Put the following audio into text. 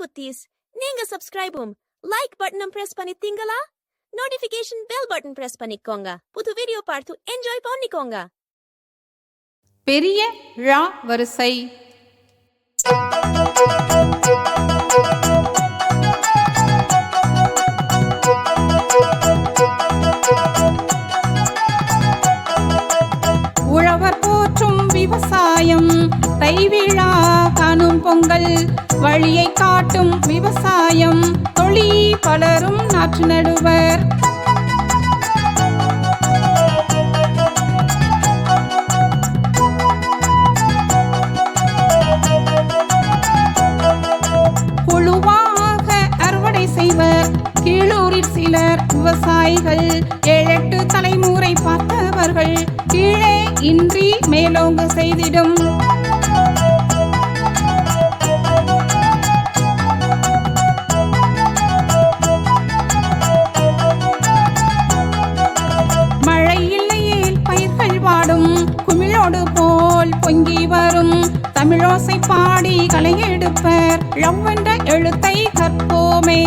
குத்தீஸ் நீங்க சப்ஸ்கிரைபும் லைக் பட்டனும் பிரஸ் பண்ணித்தீங்களா நோட்டிபிகேஷன் பெல் பட்டன் பிரஸ் பண்ணிக்கோங்க. புது வீடியோ பார்த்து என்ஜாய் பண்ணிக்கோங்க. பெரிய ழா வரிசை. உழவர் போற்றும் விவசாயம். காணும் வழியை காட்டும் விவசாயம் தொழி பலரும் நாற்று நடுவர். குழுவாக அறுவடை செய்வர். கீழூரில் சிலர் விவசாயிகள் ஏழெட்டு தலைமுறை பார்த்தவர்கள். கீழே இன்றி மேலோங்கு செய்திடும். குமிழோடு போல் பொங்கி வரும். தமிழோசை பாடி கலையெடுப்பர். எடுப்பர் எழுத்தை கற்போமே.